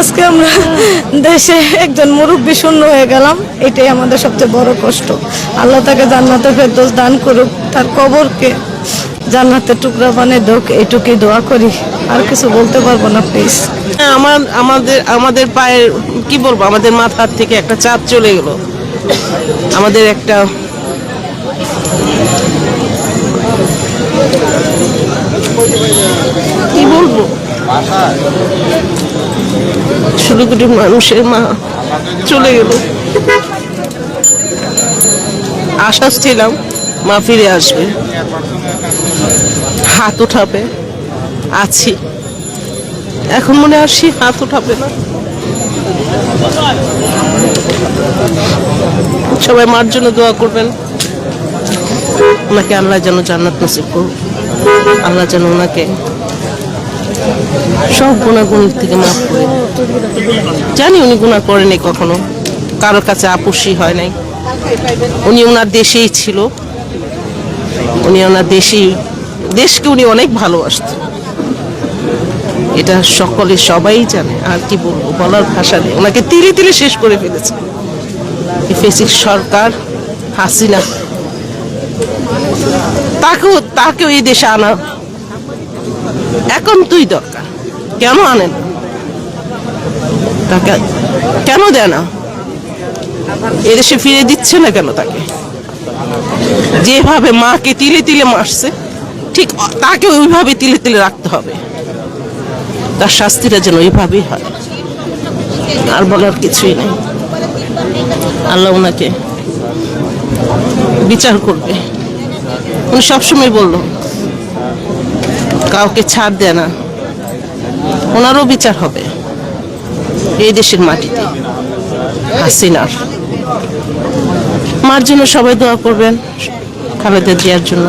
আজকে আমরা দেশে একজন মুরব্বী শূন্য হয়ে গেলাম। এটাই আমাদের সবচেয়ে বড় কষ্ট। আল্লাহ তাকে জান্নাতে ফেরদৌস দান করুক তার কবরকে জান্নাতে টুকরা বানিয়ে দোক এটুকুই দোয়া করি। আর কিছু বলতে পারব না প্লিজ হ্যাঁ, আমার আমাদের আমাদের পায়ের কি বলব আমাদের মাথার থেকে একটা চাপ চলে গেল। আমাদের একটা কি বলব? ষোলো কোটি মানুষের মা চলে গেল। আশ্বাস ছিলাম মা ফিরে আসবে। হাত উঠাবে, আছি। এখন মনে আসি হাত উঠাবে না। সবাই মার জন্য দোয়া করবেন। ওনাকে আল্লাহ যেন জান্নাত নসিব করুক। আল্লাহ যেন ওনাকে সব গুণাগুণ থেকে মাফ করে জানি উনি গুণা করেনি কখনো। কারোর কাছে আপুসি হয় নাই। উনি ওনার দেশেই ছিল। উনি ওনার দেশেই দেশকে উনি অনেক ভালোবাসতেন এটা সকলে সবাই জানে। আর কি বলব, বলার ভাষা নেই। ওনাকে তিলে তিলে শেষ করে ফেলেছে। ফেসিক সরকার, হাসিনা। তাকেও তাকেও এই দেশে আনা একান্তই দরকার। কেন আনে না তাকে কেন দেয় না? এদেশে ফিরে দিচ্ছে না কেন তাকে? যেভাবে মাকে তিলে তিলে মারছে, ঠিক তাকে ওইভাবে তিলে তিলে রাখতে হবে। তার শাস্তিটা যেন ওইভাবেই হয়। আর বলার কিছুই নেই। আল্লাহ ওনাকে বিচার করবে। উনি সবসময় বলল কাউকে ছাড় দেয় না। ওনারও বিচার হবে এই দেশের মাটিতে। হাসিনার। মার জন্য সবাই দোয়া করবেন খালেদা জিয়ার জন্য।